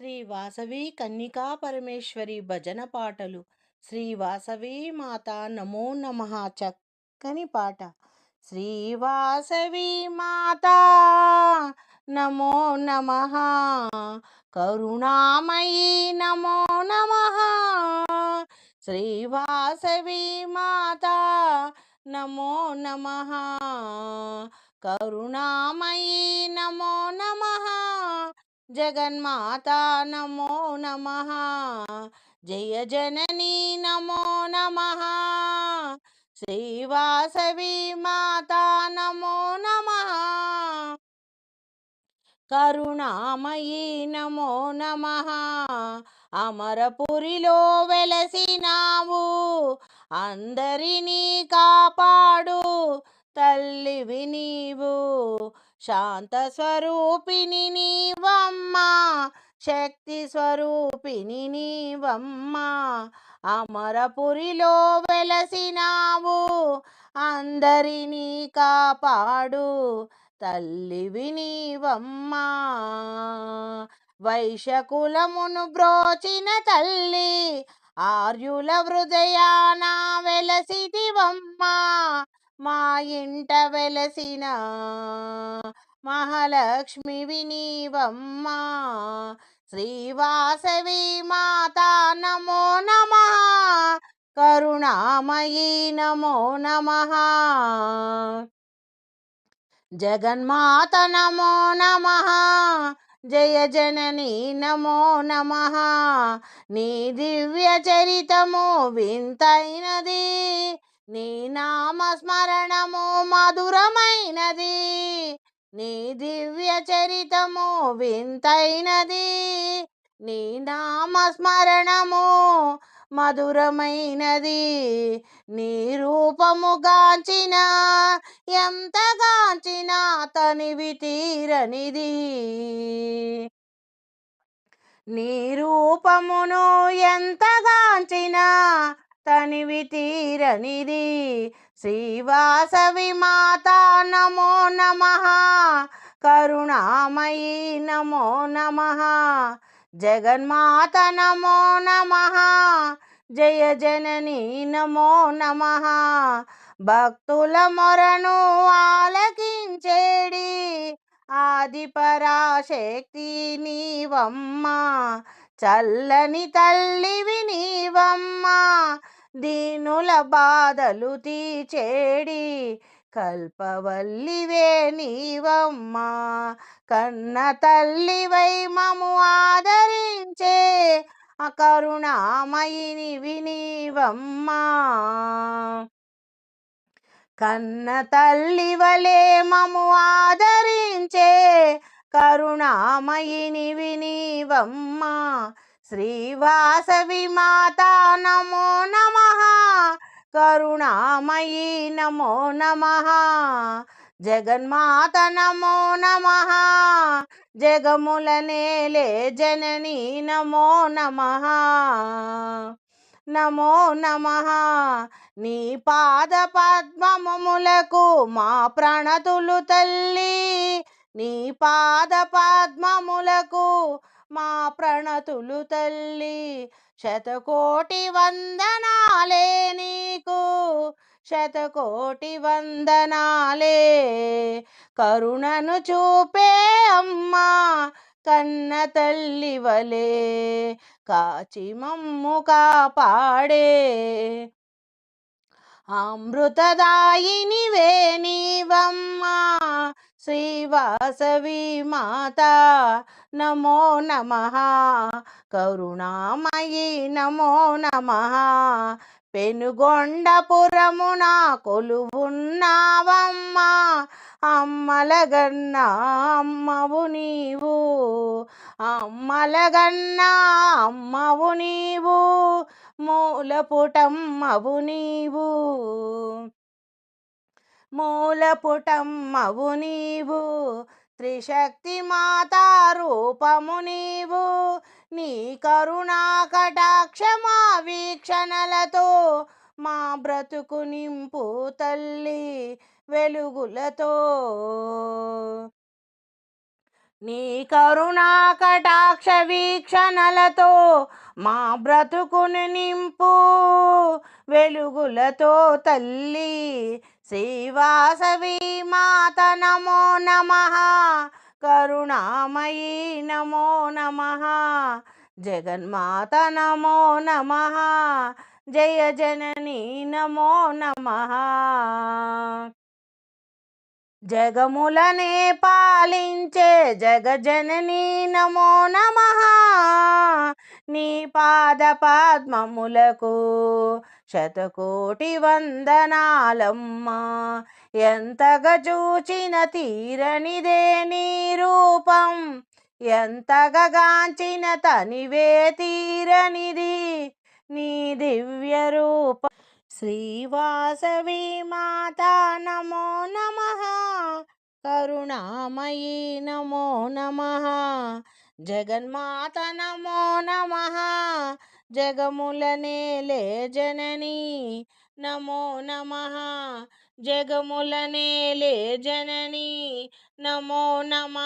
శ్రీ వాసవి కన్నికా పరమేశ్వరి భజన పాటలు. శ్రీ వాసవి మాత నమో నమ చక్కని పాట. శ్రీ వాసవి మాత నమో నమ కరుణామయీ నమో నమ శ్రీ వాసవి మాత నమో నమ కరుణామయీ నమో నమ జగన్మాత నమో నమ. జయ జననీ నమో నమ. శ్రీవాసవి మాత నమో నమ. కరుణామయీ నమో నమ. అమరపురిలో వెలసినావు. అందరినీ కాపాడు తల్లివి నీవు. శాంత స్వరూపిణి నీవమ్మ శక్తి స్వరూపిణి నీవమ్మ అమరపురిలో వెలసినావు అందరినీ కాపాడు తల్లివి నీవమ్మ. వైశకులమును బ్రోచిన తల్లి ఆర్యుల హృదయాన వెలసిదివమ్మ మా ఇంట వెలసిన మహాలక్ష్మి వినీవమ్మ. శ్రీవాసవి మాత నమో నమ. కరుణామయీ నమో నమ. జగన్మాత నమో నమ. జయ జననీ నమో నమ. నీ దివ్య చరితము వింతైనది. నీ నామస్మరణము మధురమైనది నీ దివ్య చరితము వింతైనది నీ నామస్మరణము మధురమైనది నీ రూపము గాంచిన ఎంత గాంచినా తనివి తీరనిది. నీ రూపమును ఎంత గాంచిన తనివి తీరనిది శ్రీవాసవి మాత నమో నమ. కరుణామయీ నమో నమ. జగన్మాత నమో నమ. జయ జననీ నమో నమ. భక్తుల మొరను ఆలకించేడి. ఆది పరాశక్తి నీవమ్మ. చల్లని తల్లివి నీవమ్మ. దీనుల బాధలు తీచేడి. కల్పవల్లివే నీవమ్మ కన్న తల్లివై మము ఆదరించే అకరుణామయిని వినీవమ్మా. కన్న తల్లి వలే మము ఆదరించే కరుణామయిని వినీవమ్మా. శ్రీవాసవి మాత నమో కరుణామయీ నమో నమ. జగన్మాత నమో నమ. జగముల నేలే జననీ నమో నమ. నమో నమ. నీ పాద పద్మములకు మా ప్రణతులు తల్లి. నీ పాద పద్మములకు మా ప్రణతులు తల్లి. శతకోటి వందనాలే నీకు శతకోటి వందనాలే కరుణను చూపే అమ్మా కన్న తల్లి వలే కాచి మమ్ము కాపాడే. అమృతదాయిని నీవమ్మా శ్రీవాసవి మాత నమో నమ. కరుణామయీ నమో నమ. పెనుగొండపురమున కొలువున్నావమ్మా. అమ్మలగన్నా అమ్మవు నీవు. అమ్మలగన్న అమ్మవు నీవు. మూలపుటమ్మవు నీవు. మూలపుటమ్మవు నీవు త్రిశక్తి మాతా రూపము నీవు. నీ కరుణా కటాక్షమా వీక్షణలతో మా బ్రతుకు నింపు తల్లి వెలుగులతో. నీ కరుణా కటాక్ష వీక్షణలతో మా బ్రతుకును నింపు వెలుగులతో తల్లి శ్రీవాసవి మాత నమో నమ. కరుణామయీ నమో నమ. జగన్మాత నమో నమ. జయ జననీ నమో నమ. జగములనే పాలించే జగజననీ నమో నమ. నీ పాద పద్మములకు శతకోటి వందనాలమ్మా ఎంతగా చూచిన తీరనిదే నీ రూపం. ఎంతగా గాంచిన తనివే తీరనిది నీ దివ్య రూపం. శ్రీవాసవి మాత నమో నమ. కరుణామయీ నమో నమ. జగన్మాత నమో నమ. జగముల నేలే జననీ నమో నమ జగముల నేలే జననీ నమో నమ